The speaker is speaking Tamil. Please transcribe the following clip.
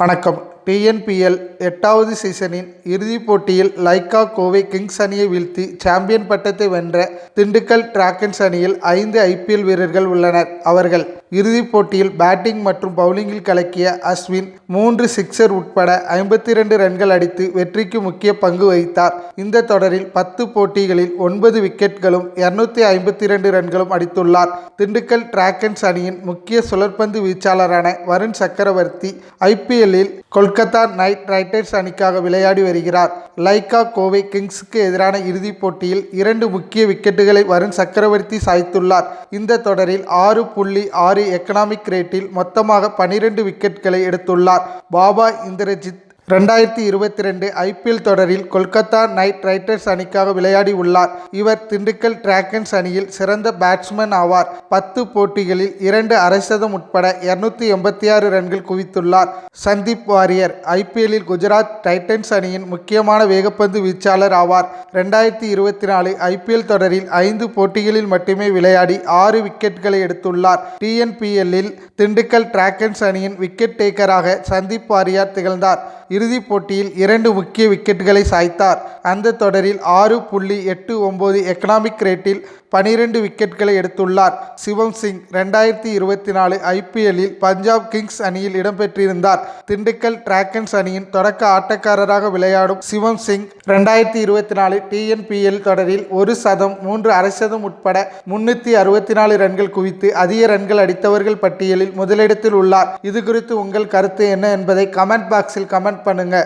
வணக்கம். டிஎன்பிஎல் எட்டாவது சீசனின் இறுதிப் போட்டியில் லைக்கா கோவை கிங்ஸ் அணியை வீழ்த்தி சாம்பியன் பட்டத்தை வென்ற திண்டுக்கல் டிராகன்ஸ் அணியில் ஐந்து ஐபிஎல் வீரர்கள் உள்ளனர். அவர்கள் இறுதிப் போட்டியில் பேட்டிங் மற்றும் பவுலிங்கில் கலக்கிய அஸ்வின் மூன்று சிக்சர் உட்பட ஐம்பத்தி இரண்டு ரன்கள் அடித்து வெற்றிக்கு முக்கிய பங்கு வகித்தார். இந்த தொடரில் பத்து போட்டிகளில் ஒன்பது விக்கெட்களும் இருநூத்தி ஐம்பத்தி இரண்டு ரன்களும் அடித்துள்ளார். திண்டுக்கல் டிராகன்ஸ் அணியின் முக்கிய சுழற்பந்து வீச்சாளரான வருண் சக்கரவர்த்தி ஐபிஎல்லில் கொல்கத்தா நைட் ரைடர்ஸ் அணிக்காக விளையாடி வருகிறார். லைக்கா கோவை கிங்ஸுக்கு எதிரான இறுதிப் போட்டியில் இரண்டு முக்கிய விக்கெட்டுகளை வருண் சக்கரவர்த்தி சாய்த்துள்ளார். இந்த தொடரில் ஆறு புள்ளி ஆறு எக்கனாமிக் ரேட்டில் மொத்தமாக பனிரெண்டு விக்கெட்களை எடுத்துள்ளார். பாபா இந்திரஜித் ரெண்டாயிரத்தி இருபத்தி ரெண்டு ஐபிஎல் தொடரில் கொல்கத்தா நைட் ரைடர்ஸ் அணிக்காக விளையாடி உள்ளார். இவர் திண்டுக்கல் டிராகன்ஸ் அணியில் சிறந்த பேட்ஸ்மேன் ஆவார். பத்து போட்டிகளில் இரண்டு அரை சதம் உட்பட இருநூத்தி எண்பத்தி ஆறு ரன்கள் குவித்துள்ளார். சந்தீப் வாரியர் ஐபிஎல்லில் குஜராத் டைட்டன்ஸ் அணியின் முக்கியமான வேகப்பந்து வீச்சாளர் ஆவார். ரெண்டாயிரத்தி இருபத்தி நாலு ஐபிஎல் தொடரில் ஐந்து போட்டிகளில் மட்டுமே விளையாடி ஆறு விக்கெட்களை எடுத்துள்ளார். டிஎன்பிஎல்லில் திண்டுக்கல் டிராகன்ஸ் அணியின் விக்கெட் டேக்கராக சந்தீப் வாரியார் திகழ்ந்தார். இறுதிப் போட்டியில் இரண்டு முக்கிய விக்கெட்டுகளை சாய்த்தார். அந்த தொடரில் ஆறு புள்ளி எட்டு ஒம்பது எக்கனாமிக் ரேட்டில் பனிரெண்டு விக்கெட்களை எடுத்துள்ளார். சிவம் சிங் ரெண்டாயிரத்தி இருபத்தி நாலு ஐபிஎல்லில் பஞ்சாப் கிங்ஸ் அணியில் இடம்பெற்றிருந்தார். திண்டுக்கல் டிராகன்ஸ் அணியின் தொடக்க ஆட்டக்காரராக விளையாடும் சிவம் சிங் ரெண்டாயிரத்தி இருபத்தி நாலு டிஎன்பிஎல் தொடரில் ஒரு சதம் மூன்று அரை சதம் உட்பட முன்னூற்றி அறுபத்தி நாலு ரன்கள் குவித்து அதிக ரன்கள் அடித்தவர்கள் பட்டியலில் முதலிடத்தில் உள்ளார். இது குறித்து உங்கள் கருத்து என்ன என்பதை கமெண்ட் பாக்ஸில் கமெண்ட் பண்ணுங்க.